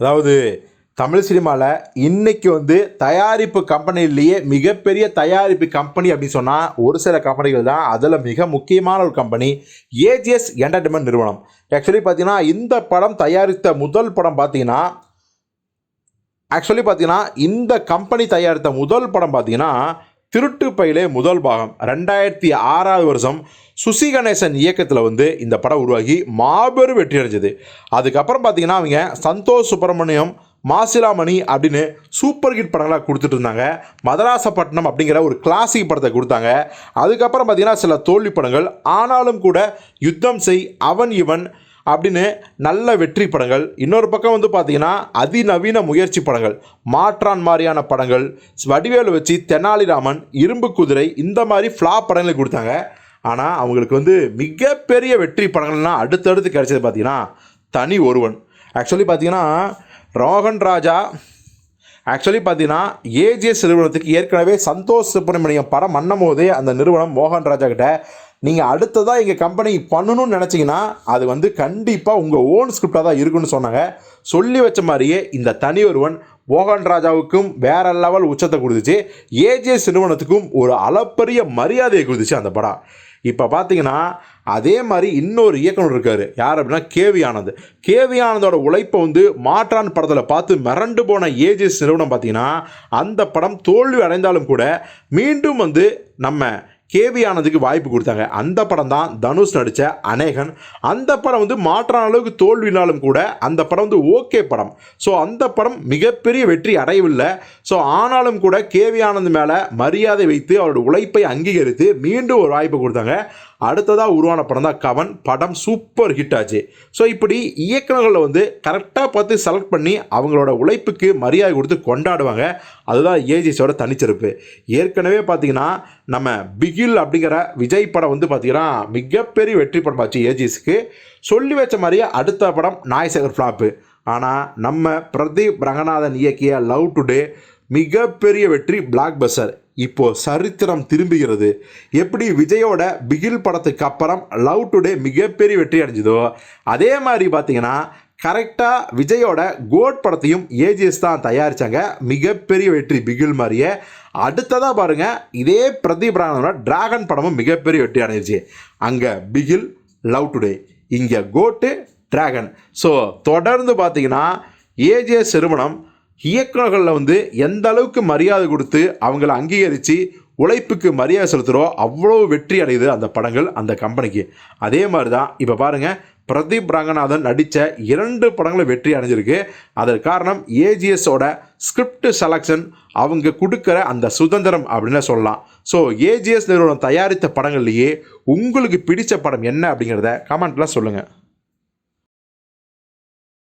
அதாவது தமிழ் சினிமாவில் இன்றைக்கி வந்து தயாரிப்பு கம்பெனிலேயே மிகப்பெரிய தயாரிப்பு கம்பெனி அப்படின்னு சொன்னால் ஒரு சில கம்பெனிகள் தான். அதில் மிக முக்கியமான ஒரு கம்பெனி ஏஜிஎஸ் என்டர்டைன்மெண்ட் நிறுவனம். ஆக்சுவலி பார்த்தீங்கன்னா இந்த படம் தயாரித்த முதல் படம் பார்த்தீங்கன்னா ஆக்சுவலி பார்த்தீங்கன்னா இந்த கம்பெனி தயாரித்த முதல் படம் பார்த்தீங்கன்னா திருட்டு பயிலே முதல் பாகம். ரெண்டாயிரத்தி ஆறாவது வருஷம் சுசி கணேசன் இயக்கத்தில் வந்து இந்த படம் உருவாகி மாபெரும் வெற்றி அடைஞ்சது. அதுக்கப்புறம் பார்த்தீங்கன்னா அவங்க சந்தோஷ் சுப்பிரமணியம் மாசிலாமணி அப்படின்னு சூப்பர் ஹிட் படங்களாக கொடுத்துட்டு இருந்தாங்க. மதராசப்பட்டினம் அப்படிங்கிற ஒரு கிளாசிக் படத்தை கொடுத்தாங்க. அதுக்கப்புறம் பார்த்தீங்கன்னா சில தோல்வி படங்கள். ஆனாலும் கூட யுத்தம் செய் அவன் இவன் அப்படின்னு நல்ல வெற்றி படங்கள். இன்னொரு பக்கம் வந்து பார்த்தீங்கன்னா அதிநவீன முயற்சி படங்கள். மாற்றான் மாதிரியான படங்கள். வடிவேலு வச்சு தெனாலிராமன் இரும்பு குதிரை இந்த மாதிரி ஃப்ளாப் படங்களை கொடுத்தாங்க. ஆனால் அவங்களுக்கு வந்து மிகப்பெரிய வெற்றி படங்கள்லாம் அடுத்தடுத்து கிடைச்சது பார்த்தீங்கன்னா தனி ஒருவன். ஆக்சுவலி பார்த்தீங்கன்னா ரோகன் ராஜா ஆக்சுவலி பார்த்தீங்கன்னா ஏஜிஎஸ் நிறுவனத்துக்கு ஏற்கனவே சந்தோஷ் சுப்பிரமணியம் படம் பண்ணும் போதே அந்த நிறுவனம் மோகன் ராஜா கிட்ட நீங்கள் அடுத்ததாக எங்கள் கம்பெனி பண்ணணும்னு நினச்சிங்கன்னா அது வந்து கண்டிப்பாக உங்கள் ஓன் ஸ்கிரிப்டாக தான் இருக்குன்னு சொன்னாங்க. சொல்லி வச்ச மாதிரியே இந்த தனி ஒருவன் மோகன் ராஜாவுக்கும் வேற லெவல் உச்சத்தை கொடுத்துச்சு. ஏஜிஎஸ் நிறுவனத்துக்கும் ஒரு அளப்பரிய மரியாதையை கொடுத்துச்சு அந்த படம். இப்போ பார்த்தீங்கன்னா அதே மாதிரி இன்னொரு இயக்குனர் இருக்கார். யார் அப்படின்னா கேவி ஆனந்த். கேவி ஆனந்தோட உழைப்பை வந்து மாற்றான் படத்தில் பார்த்து மிரண்டு போன ஏஜிஎஸ் நிறுவனம் பார்த்தீங்கன்னா அந்த படம் தோல்வி அடைந்தாலும் கூட மீண்டும் வந்து நம்ம கேவி ஆனதுக்கு வாய்ப்பு கொடுத்தாங்க. அந்த படம் தான் தனுஷ் நடித்த அநேகன் அந்த படம் வந்து மாற்றான அளவுக்கு தோல்வினாலும் கூட அந்த படம் வந்து ஓகே படம். ஸோ அந்த படம் மிகப்பெரிய வெற்றி அடையவில்லை. ஸோ ஆனாலும் கூட கேவி ஆனந்த் மேலே மரியாதை வைத்து அவரோட உழைப்பை அங்கீகரித்து மீண்டும் ஒரு வாய்ப்பு கொடுத்தாங்க. அடுத்ததாக உருவான படம் தான் கவன். படம் சூப்பர் ஹிட் ஆச்சு. ஸோ இப்படி இயக்குநர்களை வந்து கரெக்டாக பார்த்து செலக்ட் பண்ணி அவங்களோட உழைப்புக்கு மரியாதை கொடுத்து கொண்டாடுவாங்க. அதுதான் ஏஜிஸோட தனிச்சிறப்பு. ஏற்கனவே பார்த்தீங்கன்னா நம்ம பிகில் அப்படிங்கிற விஜய் படம் வந்து பார்த்தீங்கன்னா மிகப்பெரிய வெற்றி படம் ஆச்சு ஏஜிஸுக்கு சொல்லி வச்ச மாதிரியே அடுத்த படம் நாய்சகர் ஃப்ளாப்பு ஆனால் நம்ம பிரதீப் ரங்கநாதன் இயக்கிய லவ் டுடே மிகப்பெரிய வெற்றி பிளாக் பஸ்டர் இப்போ சரித்திரம் திரும்புகிறது. எப்படி விஜயோட பிகில் படத்துக்கு அப்புறம் லவ் டுடே மிகப்பெரிய வெற்றி அடைஞ்சதோ அதே மாதிரி பார்த்தீங்கன்னா கரெக்டாக விஜயோட கோட் படத்தையும் ஏஜிஎஸ் தான் தயாரித்தாங்க மிகப்பெரிய வெற்றி பிகில் மாதிரியே. அடுத்ததாக பாருங்கள் இதே பிரதீப் ராணனோட டிராகன் படமும் மிகப்பெரிய வெற்றி அடைஞ்சிச்சு அங்கே பிகில் லவ் டுடே இங்கே கோட்டு டிராகன். ஸோ தொடர்ந்து பார்த்தீங்கன்னா ஏஜிஎஸ் நிறுவனம் இயக்குநர்களில் வந்து எந்த அளவுக்கு மரியாதை கொடுத்து அவங்கள அங்கீகரித்து உழைப்புக்கு மரியாதை செலுத்துகிறோம் அவ்வளோ வெற்றி அடையுது அந்த படங்கள் அந்த கம்பெனிக்கு. அதே மாதிரி தான் இப்போ பாருங்கள் பிரதீப் ரங்கநாதன் நடித்த இரண்டு படங்களும் வெற்றி அடைஞ்சிருக்கு. அதற்கு காரணம் ஏஜிஎஸோட ஸ்கிரிப்ட் செலக்ஷன் அவங்க கொடுக்குற அந்த சுதந்திரம் அப்படின்னு சொல்லலாம். ஸோ ஏஜிஎஸ் நிறுவனம் தயாரித்த படங்கள்லேயே உங்களுக்கு பிடித்த படம் என்ன அப்படிங்கிறத கமெண்ட்டில் சொல்லுங்கள்